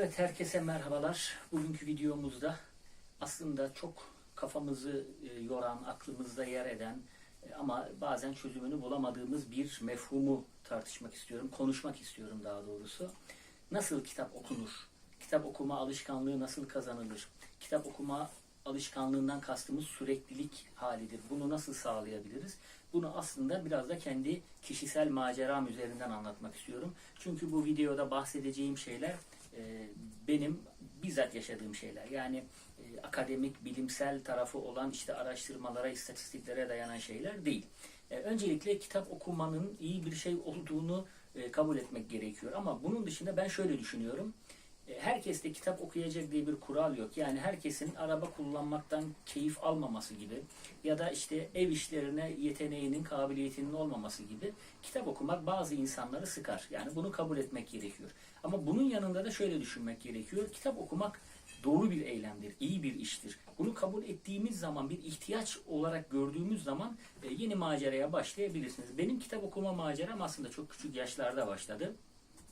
Evet herkese merhabalar. Bugünkü videomuzda aslında çok kafamızı e, yoran, aklımızda yer eden e, ama bazen çözümünü bulamadığımız bir mefhumu tartışmak istiyorum, konuşmak istiyorum daha doğrusu. Nasıl kitap okunur? Kitap okuma alışkanlığı nasıl kazanılır? Kitap okuma alışkanlığından kastımız süreklilik halidir. Bunu nasıl sağlayabiliriz? Bunu aslında biraz da kendi kişisel maceram üzerinden anlatmak istiyorum. Çünkü bu videoda bahsedeceğim şeyler e, benim bizzat yaşadığım şeyler. Yani e, akademik, bilimsel tarafı olan işte araştırmalara, istatistiklere dayanan şeyler değil. E, öncelikle kitap okumanın iyi bir şey olduğunu kabul etmek gerekiyor. Ama bunun dışında ben şöyle düşünüyorum. Herkes de kitap okuyacak diye bir kural yok. Yani herkesin araba kullanmaktan keyif almaması gibi ya da işte ev işlerine yeteneğinin, kabiliyetinin olmaması gibi kitap okumak bazı insanları sıkar. Yani bunu kabul etmek gerekiyor. Ama bunun yanında da şöyle düşünmek gerekiyor. Kitap okumak doğru bir eylemdir, iyi bir iştir. Bunu kabul ettiğimiz zaman, bir ihtiyaç olarak gördüğümüz zaman e, yeni maceraya başlayabilirsiniz. Benim kitap okuma maceram aslında çok küçük yaşlarda başladı.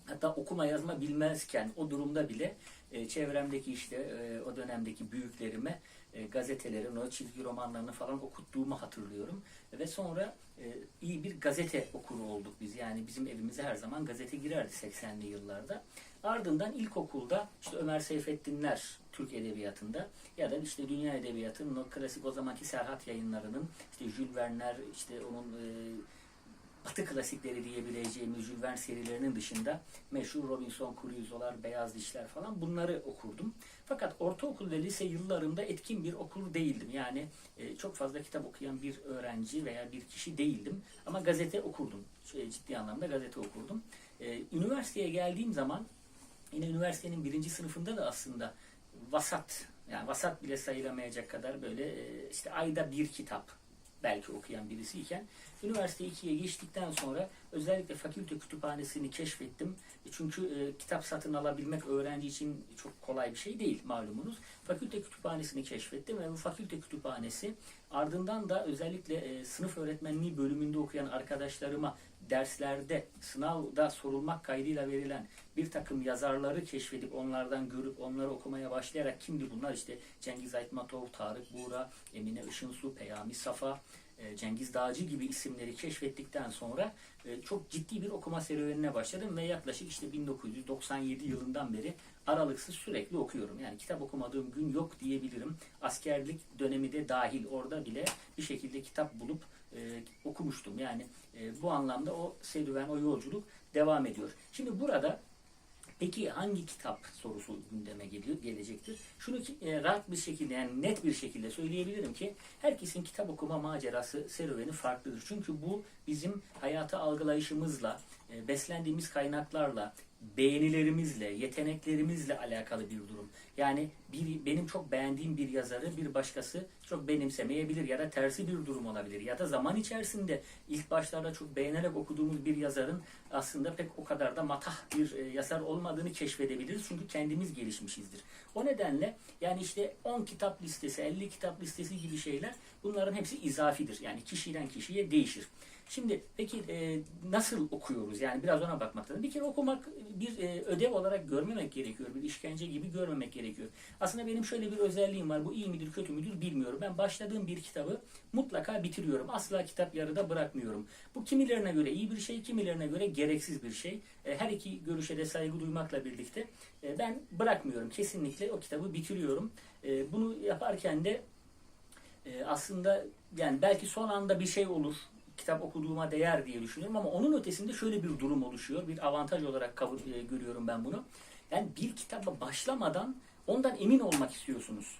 Hatta okuma yazma bilmezken o durumda bile e, çevremdeki işte e, o dönemdeki büyüklerime e, gazetelerin, o çizgi romanlarını falan okuttuğumu hatırlıyorum. Ve sonra e, iyi bir gazete okuru olduk biz. Yani bizim evimize her zaman gazete girerdi 80'li yıllarda. Ardından ilkokulda işte Ömer Seyfettinler Türk Edebiyatı'nda ya da işte Dünya Edebiyatı'nın o klasik o zamanki Serhat yayınlarının işte Jules Verne'ler işte onun e, Batı klasikleri diyebileceğimiz Jules Verne serilerinin dışında meşhur Robinson Crusoe'lar, Beyaz Dişler falan bunları okurdum. Fakat ortaokul ve lise yıllarımda etkin bir okur değildim. Yani e, çok fazla kitap okuyan bir öğrenci veya bir kişi değildim. Ama gazete okurdum. Şey, ciddi anlamda gazete okurdum. E, üniversiteye geldiğim zaman yine üniversitenin birinci sınıfında da aslında vasat yani vasat bile sayılamayacak kadar böyle e, işte ayda bir kitap belki okuyan birisiyken üniversite 2'ye geçtikten sonra özellikle fakülte kütüphanesini keşfettim. E, Çünkü e, kitap satın alabilmek öğrenci için çok kolay bir şey değil malumunuz. Fakülte kütüphanesini keşfettim ve bu fakülte kütüphanesi ardından da özellikle e, sınıf öğretmenliği bölümünde okuyan arkadaşlarıma derslerde sınavda sorulmak kaydıyla verilen bir takım yazarları keşfedip onlardan görüp onları okumaya başlayarak kimdi bunlar işte Cengiz Aytmatov, Tarık Buğra, Emine Işınsu, Peyami Safa, Cengiz Dağcı gibi isimleri keşfettikten sonra e, çok ciddi bir okuma serüvenine başladım ve yaklaşık işte 1997 yılından beri aralıksız sürekli okuyorum. Yani kitap okumadığım gün yok diyebilirim. Askerlik dönemi de dahil orada bile bir şekilde kitap bulup e, okumuştum. Yani e, bu anlamda o serüven, o yolculuk devam ediyor. Şimdi burada Peki hangi kitap sorusu gündeme geliyor, gelecektir? Şunu ki, e, rahat bir şekilde yani net bir şekilde söyleyebilirim ki herkesin kitap okuma macerası, serüveni farklıdır. Çünkü bu bizim hayatı algılayışımızla, e, beslendiğimiz kaynaklarla, beğenilerimizle, yeteneklerimizle alakalı bir durum. Yani bir, benim çok beğendiğim bir yazarı bir başkası çok benimsemeyebilir ya da tersi bir durum olabilir. Ya da zaman içerisinde ilk başlarda çok beğenerek okuduğumuz bir yazarın aslında pek o kadar da matah bir e, yazar olmadığını keşfedebiliriz. Çünkü kendimiz gelişmişizdir. O nedenle yani işte 10 kitap listesi, 50 kitap listesi gibi şeyler bunların hepsi izafidir. Yani kişiden kişiye değişir. Şimdi peki e, nasıl okuyoruz? Yani biraz ona bakmak lazım. Bir kere okumak bir e, ödev olarak görmemek gerekiyor. Bir işkence gibi görmemek gerekiyor. Aslında benim şöyle bir özelliğim var. Bu iyi midir kötü müdür bilmiyorum. Ben başladığım bir kitabı mutlaka bitiriyorum. Asla kitap yarıda bırakmıyorum. Bu kimilerine göre iyi bir şey, kimilerine göre gereksiz bir şey. E, her iki görüşe de saygı duymakla birlikte e, ben bırakmıyorum. Kesinlikle o kitabı bitiriyorum. E, bunu yaparken de e, aslında yani belki son anda bir şey olur kitap okuduğuma değer diye düşünüyorum ama onun ötesinde şöyle bir durum oluşuyor. Bir avantaj olarak kabul e, görüyorum ben bunu. Yani bir kitaba başlamadan ondan emin olmak istiyorsunuz.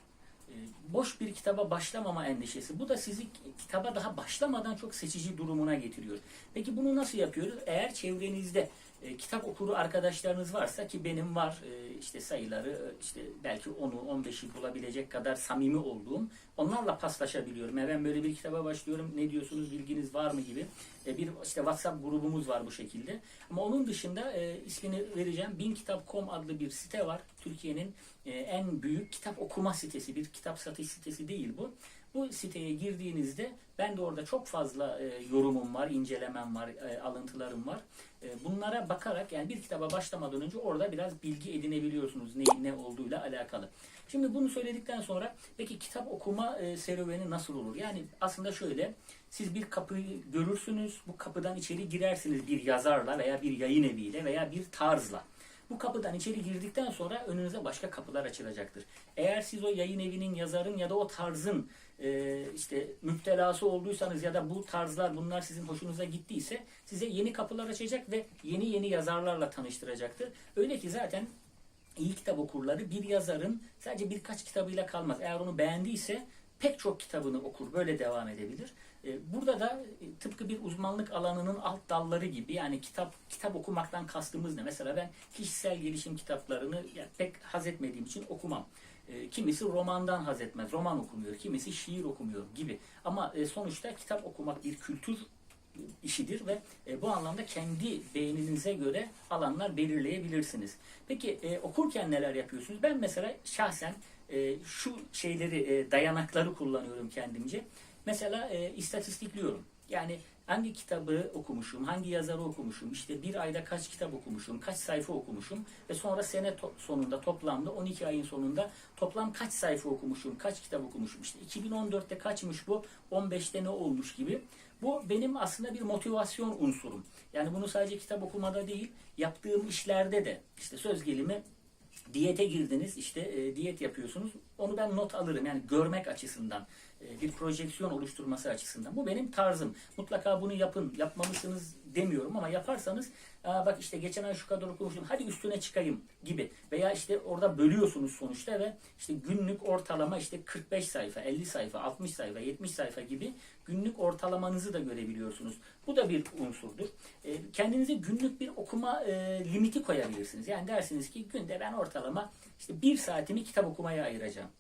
E, boş bir kitaba başlamama endişesi. Bu da sizi kitaba daha başlamadan çok seçici durumuna getiriyor. Peki bunu nasıl yapıyoruz? Eğer çevrenizde e, kitap okuru arkadaşlarınız varsa ki benim var e, işte sayıları e, işte belki 10'u 15'i bulabilecek kadar samimi olduğum onlarla paslaşabiliyorum. E ben böyle bir kitaba başlıyorum ne diyorsunuz bilginiz var mı gibi e, bir işte WhatsApp grubumuz var bu şekilde. Ama onun dışında e, ismini vereceğim binkitap.com adlı bir site var. Türkiye'nin e, en büyük kitap okuma sitesi bir kitap satış sitesi değil bu. Bu siteye girdiğinizde ben de orada çok fazla e, yorumum var, incelemem var, e, alıntılarım var. E, bunlara bakarak yani bir kitaba başlamadan önce orada biraz bilgi edinebiliyorsunuz neyin ne olduğuyla alakalı. Şimdi bunu söyledikten sonra peki kitap okuma e, serüveni nasıl olur? Yani aslında şöyle siz bir kapıyı görürsünüz, bu kapıdan içeri girersiniz bir yazarla veya bir yayın eviyle veya bir tarzla. Bu kapıdan içeri girdikten sonra önünüze başka kapılar açılacaktır. Eğer siz o yayın evinin, yazarın ya da o tarzın e, işte müptelası olduysanız ya da bu tarzlar bunlar sizin hoşunuza gittiyse size yeni kapılar açacak ve yeni yeni yazarlarla tanıştıracaktır. Öyle ki zaten iyi kitap okurları bir yazarın sadece birkaç kitabıyla kalmaz. Eğer onu beğendiyse pek çok kitabını okur. Böyle devam edebilir. E, Burada da e, tıpkı bir uzmanlık alanının alt dalları gibi yani kitap kitap okumaktan kastımız ne? Mesela ben kişisel gelişim kitaplarını pek haz etmediğim için okumam. E, Kimisi romandan haz etmez, roman okumuyor. Kimisi şiir okumuyor gibi. Ama e, sonuçta kitap okumak bir kültür e, işidir ve bu anlamda kendi beğeninize göre alanlar belirleyebilirsiniz. Peki okurken neler yapıyorsunuz? Ben mesela şahsen e, şu şeyleri e, dayanakları kullanıyorum kendimce. Mesela e, istatistikliyorum. Yani hangi kitabı okumuşum, hangi yazarı okumuşum, işte bir ayda kaç kitap okumuşum, kaç sayfa okumuşum ve sonra sene to- sonunda toplamda 12 ayın sonunda toplam kaç sayfa okumuşum, kaç kitap okumuşum. İşte 2014'te kaçmış bu, 15'te ne olmuş gibi. Bu benim aslında bir motivasyon unsurum. Yani bunu sadece kitap okumada değil, yaptığım işlerde de işte söz gelimi diyete girdiniz işte e, diyet yapıyorsunuz onu ben not alırım. Yani görmek açısından e, bir projeksiyon oluşturması açısından. Bu benim tarzım. Mutlaka bunu yapın yapmalısınız demiyorum ama yaparsanız Aa, bak işte geçen ay şu kadar okumuşum hadi üstüne çıkayım gibi. Veya işte orada bölüyorsunuz sonuçta ve işte günlük ortalama işte 45 sayfa 50 sayfa 60 sayfa 70 sayfa gibi günlük ortalamanızı da görebiliyorsunuz. Bu da bir unsurdur. E, kendinize günlük bir okuma e, limiti koyabilirsiniz. Yani dersiniz ki günde ben ortalama işte bir saatimi kitap okumaya ayıracağım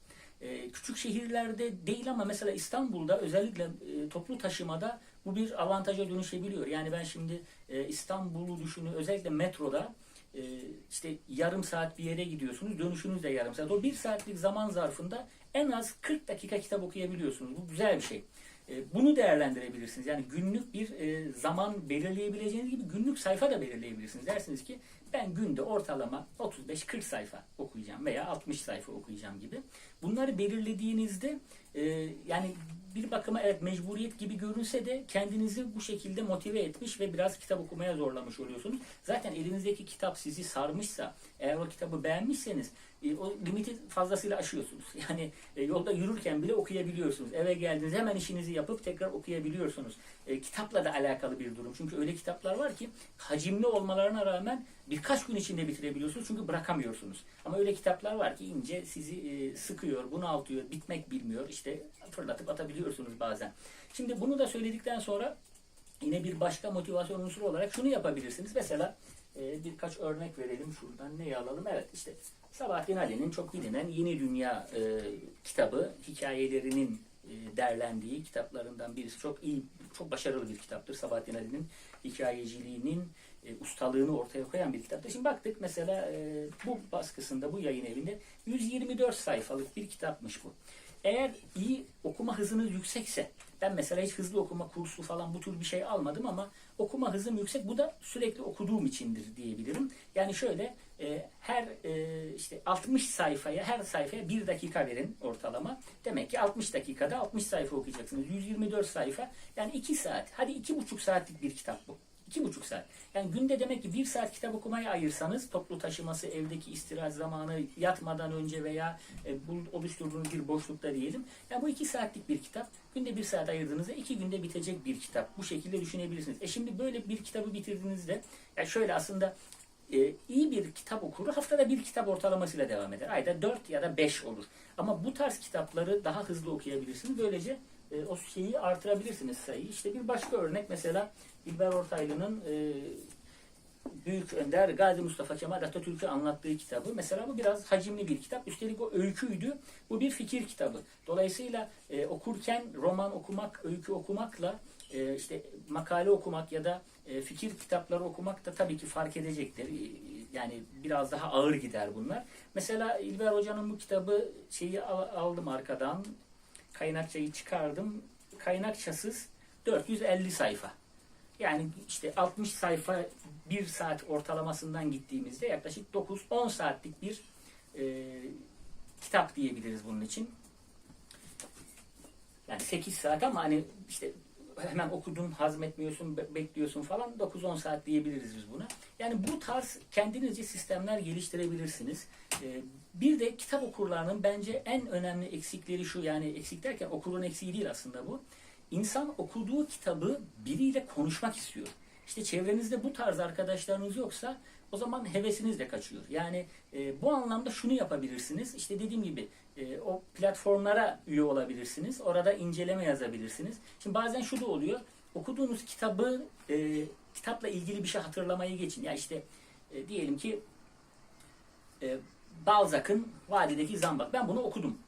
e, küçük şehirlerde değil ama mesela İstanbul'da özellikle e, toplu taşımada bu bir avantaja dönüşebiliyor. Yani ben şimdi e, İstanbul'u düşünüyorum özellikle metroda e, işte yarım saat bir yere gidiyorsunuz dönüşünüz de yarım saat. O bir saatlik zaman zarfında en az 40 dakika kitap okuyabiliyorsunuz. Bu güzel bir şey. E, Bunu değerlendirebilirsiniz. Yani günlük bir e, zaman belirleyebileceğiniz gibi günlük sayfa da belirleyebilirsiniz. Dersiniz ki ben günde ortalama 35-40 sayfa okuyacağım veya 60 sayfa okuyacağım gibi. Bunları belirlediğinizde e, yani bir bakıma evet mecburiyet gibi görünse de kendinizi bu şekilde motive etmiş ve biraz kitap okumaya zorlamış oluyorsunuz. Zaten elinizdeki kitap sizi sarmışsa, eğer o kitabı beğenmişseniz e, o limiti fazlasıyla aşıyorsunuz. Yani e, yolda yürürken bile okuyabiliyorsunuz. Eve geldiğinizde hemen işinizi yapıp tekrar okuyabiliyorsunuz. E, kitapla da alakalı bir durum. Çünkü öyle kitaplar var ki hacimli olmalarına rağmen birkaç gün içinde bitirebiliyorsunuz çünkü bırakamıyorsunuz. Ama öyle kitaplar var ki ince sizi e, sıkıyor, bunaltıyor, bitmek bilmiyor. İşte fırlatıp atabiliyorsunuz bazen. Şimdi bunu da söyledikten sonra yine bir başka motivasyon unsuru olarak şunu yapabilirsiniz. Mesela e, birkaç örnek verelim şuradan. Neyi alalım? Evet işte Sabahattin Ali'nin çok bilinen Yeni Dünya e, kitabı hikayelerinin e, derlendiği kitaplarından birisi. Çok iyi, çok başarılı bir kitaptır. Sabahattin Ali'nin hikayeciliğinin e, ustalığını ortaya koyan bir kitaptır. Şimdi baktık mesela e, bu baskısında, bu yayın evinde 124 sayfalık bir kitapmış bu. Eğer iyi okuma hızınız yüksekse, ben mesela hiç hızlı okuma kursu falan bu tür bir şey almadım ama okuma hızım yüksek. Bu da sürekli okuduğum içindir diyebilirim. Yani şöyle e, her e, işte 60 sayfaya, her sayfaya 1 dakika verin ortalama. Demek ki 60 dakikada 60 sayfa okuyacaksınız. 124 sayfa yani 2 saat. Hadi 2,5 saatlik bir kitap bu. İki buçuk saat. Yani günde demek ki bir saat kitap okumaya ayırsanız toplu taşıması, evdeki istirahat zamanı, yatmadan önce veya e, oluşturduğunuz bir boşlukta diyelim. Yani bu iki saatlik bir kitap. Günde bir saat ayırdığınızda iki günde bitecek bir kitap. Bu şekilde düşünebilirsiniz. E şimdi böyle bir kitabı bitirdiğinizde ya şöyle aslında e, iyi bir kitap okuru haftada bir kitap ortalamasıyla devam eder. Ayda 4 ya da 5 olur. Ama bu tarz kitapları daha hızlı okuyabilirsiniz. Böylece e, o şeyi artırabilirsiniz sayıyı. İşte bir başka örnek mesela İlber Ortaylı'nın e, Büyük Önder Gazi Mustafa Kemal Atatürk'ü anlattığı kitabı. Mesela bu biraz hacimli bir kitap. Üstelik o öyküydü. Bu bir fikir kitabı. Dolayısıyla e, okurken roman okumak, öykü okumakla e, işte makale okumak ya da e, fikir kitapları okumak da tabii ki fark edecektir. Yani biraz daha ağır gider bunlar. Mesela İlber Hoca'nın bu kitabı şeyi al- aldım arkadan kaynakçayı çıkardım. Kaynakçasız 450 sayfa. Yani işte 60 sayfa 1 saat ortalamasından gittiğimizde yaklaşık 9-10 saatlik bir e, kitap diyebiliriz bunun için. Yani 8 saat ama hani işte hemen okudun, hazmetmiyorsun, be- bekliyorsun falan 9-10 saat diyebiliriz biz buna. Yani bu tarz kendinizce sistemler geliştirebilirsiniz. Ee, bir de kitap okurlarının bence en önemli eksikleri şu yani eksik derken okurun eksiği değil aslında bu. İnsan okuduğu kitabı biriyle konuşmak istiyor. İşte çevrenizde bu tarz arkadaşlarınız yoksa o zaman hevesiniz de kaçıyor. Yani e, bu anlamda şunu yapabilirsiniz. İşte dediğim gibi e, o platformlara üye olabilirsiniz. Orada inceleme yazabilirsiniz. Şimdi bazen şu da oluyor. Okuduğunuz kitabı e, kitapla ilgili bir şey hatırlamayı geçin. Ya işte e, diyelim ki e, Balzac'ın Vadideki Zambak. Ben bunu okudum.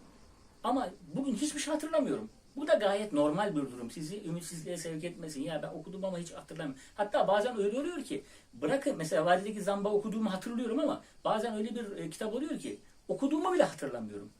Ama bugün hiçbir şey hatırlamıyorum. Bu da gayet normal bir durum. Sizi ümitsizliğe sevk etmesin. Ya ben okudum ama hiç hatırlamıyorum. Hatta bazen öyle oluyor ki bırakın mesela Vadideki Zamba okuduğumu hatırlıyorum ama bazen öyle bir e, kitap oluyor ki okuduğumu bile hatırlamıyorum.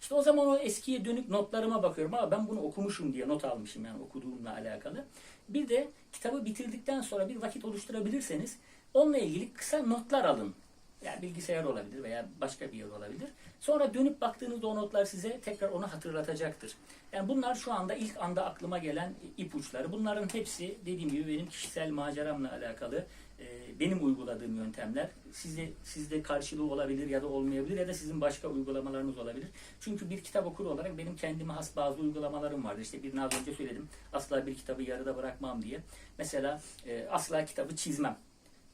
İşte o zaman o eskiye dönük notlarıma bakıyorum ama ben bunu okumuşum diye not almışım yani okuduğumla alakalı. Bir de kitabı bitirdikten sonra bir vakit oluşturabilirseniz onunla ilgili kısa notlar alın. Yani bilgisayar olabilir veya başka bir yer olabilir. Sonra dönüp baktığınızda o notlar size tekrar onu hatırlatacaktır. Yani bunlar şu anda ilk anda aklıma gelen ipuçları. Bunların hepsi dediğim gibi benim kişisel maceramla alakalı e, benim uyguladığım yöntemler. Sizde sizde karşılığı olabilir ya da olmayabilir ya da sizin başka uygulamalarınız olabilir. Çünkü bir kitap okuru olarak benim kendime has bazı uygulamalarım vardır. İşte birini az önce söyledim. Asla bir kitabı yarıda bırakmam diye. Mesela e, asla kitabı çizmem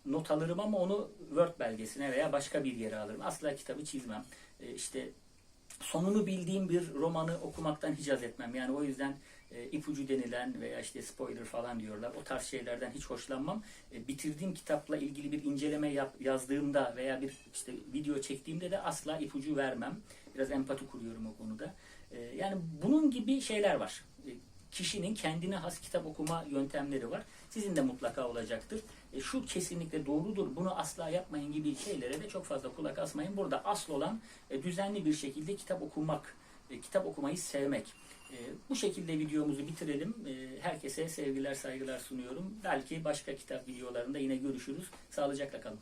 not alırım ama onu Word belgesine veya başka bir yere alırım. Asla kitabı çizmem. E, işte sonunu bildiğim bir romanı okumaktan hiç haz etmem. Yani o yüzden e, ipucu denilen veya işte spoiler falan diyorlar. O tarz şeylerden hiç hoşlanmam. E, bitirdiğim kitapla ilgili bir inceleme yap, yazdığımda veya bir işte video çektiğimde de asla ipucu vermem. Biraz empati kuruyorum o konuda. E, yani bunun gibi şeyler var. E, kişinin kendine has kitap okuma yöntemleri var. Sizin de mutlaka olacaktır. E, şu kesinlikle doğrudur, bunu asla yapmayın gibi şeylere de çok fazla kulak asmayın. Burada asıl olan e, düzenli bir şekilde kitap okumak, e, kitap okumayı sevmek. E, bu şekilde videomuzu bitirelim. E, herkese sevgiler, saygılar sunuyorum. Belki başka kitap videolarında yine görüşürüz. Sağlıcakla kalın.